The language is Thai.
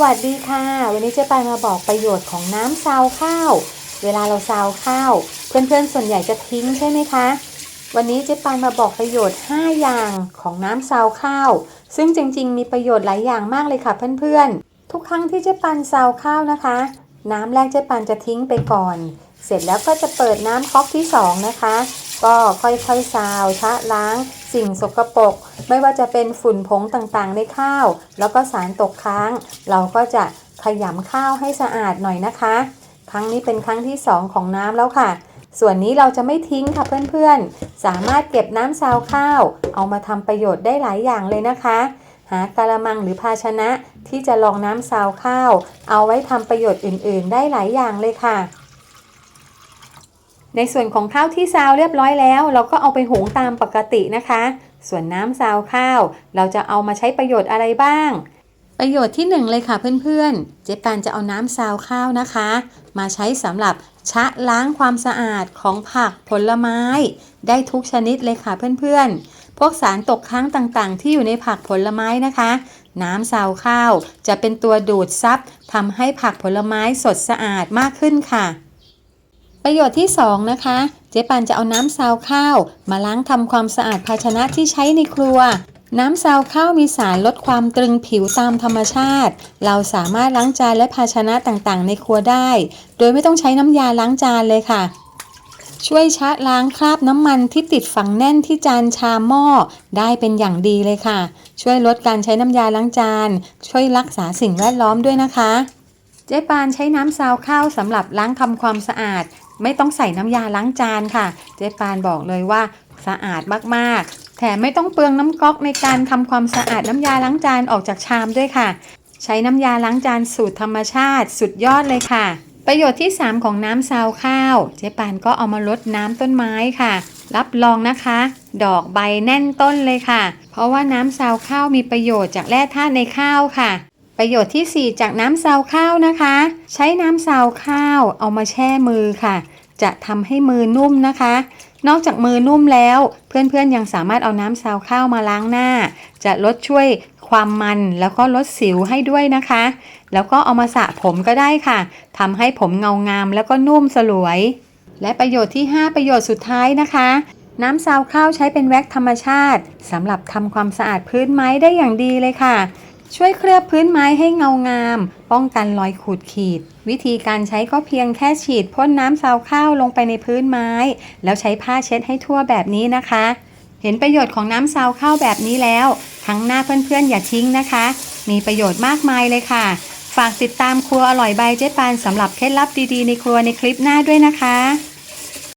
วัสดีค่ะ วันนี้เจ๊ปายมาบอกประโยชน์ของน้ำซาวข้าว เวลาเราซาวข้าว เพื่อนๆส่วนใหญ่จะทิ้งใช่ไหมคะ วันนี้เจ๊ปายมาบอกประโยชน์ 5 อย่างของน้ำซาวข้าว ซึ่งจริงๆ มีประโยชน์หลายอย่างมากเลยค่ะเพื่อนๆ ทุกครั้งที่เจ๊ปันซาวข้าวนะคะ น้ำแรกเจ๊ปันจะทิ้งไปก่อน เสร็จแล้วก็จะเปิดน้ำก๊อกที่สองนะคะ ก็ค่อยๆซาวชะล้าง สิ่งสกปรกไม่ว่าจะเป็นฝุ่นผงต่างๆในข้าว แล้วก็สารตกค้าง เราก็จะขยำข้าวให้สะอาดหน่อยนะคะ ครั้งนี้เป็นครั้งที่ 2 ของน้ำแล้วค่ะ ส่วนนี้เราจะไม่ทิ้งค่ะเพื่อนๆ สามารถเก็บน้ำซาวข้าว เอามาทำประโยชน์ได้หลายอย่างเลยนะคะ หากะละมังหรือภาชนะที่จะรองน้ำซาวข้าว เอาไว้ทำประโยชน์อื่นๆ ได้หลายอย่างเลยค่ะ ในส่วนของข้าวที่ซาวเรียบร้อยแล้ว เราก็เอาไปหุงตามปกตินะคะ ส่วนน้ำซาวข้าว เราจะเอามาใช้ประโยชน์อะไรบ้าง ประโยชน์ที่หนึ่งเลยค่ะเพื่อนๆ เจ๊ปานจะเอาน้ำซาวข้าวนะคะ มาใช้สำหรับชะล้างความสะอาดของผักผลไม้ ได้ทุกชนิดเลยค่ะเพื่อนๆ พวกสารตกค้างต่างๆ ที่อยู่ในผักผลไม้นะคะ น้ำซาวข้าว จะเป็นตัวดูดซับทำให้ผักผลไม้สดสะอาดมากขึ้นค่ะ ประโยชน์ที่ 2 นะคะ เจ๊ปันจะเอาน้ำซาวข้าว มาล้างทำความสะอาดภาชนะที่ใช้ในครัว น้ำซาวข้าวมีสารลดความตรึงผิวตามธรรมชาติ เราสามารถล้างจานและภาชนะต่างๆ ในครัวได้ โดยไม่ต้องใช้น้ำยาล้างจานเลยค่ะ ช่วยชะล้างคราบน้ำมันที่ติดฝังแน่นที่จานชามหม้อได้เป็นอย่างดีเลยค่ะ ช่วยลดการใช้น้ำยาล้างจาน ช่วยรักษาสิ่งแวดล้อมด้วยนะคะ เจ๊ปานใช้น้ำซาวข้าวสำหรับล้างทำความสะอาด ไม่ต้องใส่น้ำยาล้างจานค่ะ เจ๊ปานบอกเลยว่าสะอาดมากๆ แถมไม่ต้องเปลืองน้ำก๊อกในการทำความสะอาดน้ำยาล้างจานออกจากชามด้วยค่ะ ใช้น้ำยาล้างจานสูตรธรรมชาติสุดยอดเลยค่ะ ประโยชน์ที่ 3 ของน้ำซาวข้าว เจ๊ปานก็เอามาลดน้ำต้นไม้ค่ะ รับรองนะคะ ดอกใบแน่นต้นเลยค่ะ เพราะว่าน้ำซาวข้าวมีประโยชน์จากแร่ธาตุในข้าวค่ะ ประโยชน์ที่ 4 จากน้ำซาวข้าวนะคะ ใช้น้ำซาวข้าวเอามาแช่มือค่ะ จะทำให้มือนุ่มนะคะ นอกจากมือนุ่มแล้ว เพื่อนๆยังสามารถเอาน้ำซาวข้าวมาล้างหน้า จะลดช่วยความมันแล้วก็ลดสิวให้ด้วยนะคะ แล้วก็เอามาสระผมก็ได้ค่ะทำให้ผมเงางามแล้วก็นุ่มสลวย และประโยชน์ที่ 5 ประโยชน์สุดท้ายนะคะน้ำซาวข้าวใช้เป็นแว็กธรรมชาติสำหรับทำความสะอาดพื้นไม้ได้อย่างดีเลยค่ะ ช่วยเคลือบพื้นไม้ให้เงางาม ป้องกันรอยขูดขีด วิธีการใช้ก็เพียงแค่ฉีดพ่นน้ำซาวข้าวลงไปในพื้นไม้ แล้วใช้ผ้าเช็ดให้ทั่วแบบนี้นะคะ เห็นประโยชน์ของน้ำซาวข้าวแบบนี้แล้วครั้งหน้าเพื่อนๆอย่าทิ้งนะคะ มีประโยชน์มากมายเลยค่ะ ฝากติดตามครัวอร่อยใบเจ๊ปานสำหรับเคล็ดลับดีๆในครัวในคลิปหน้าด้วยนะคะ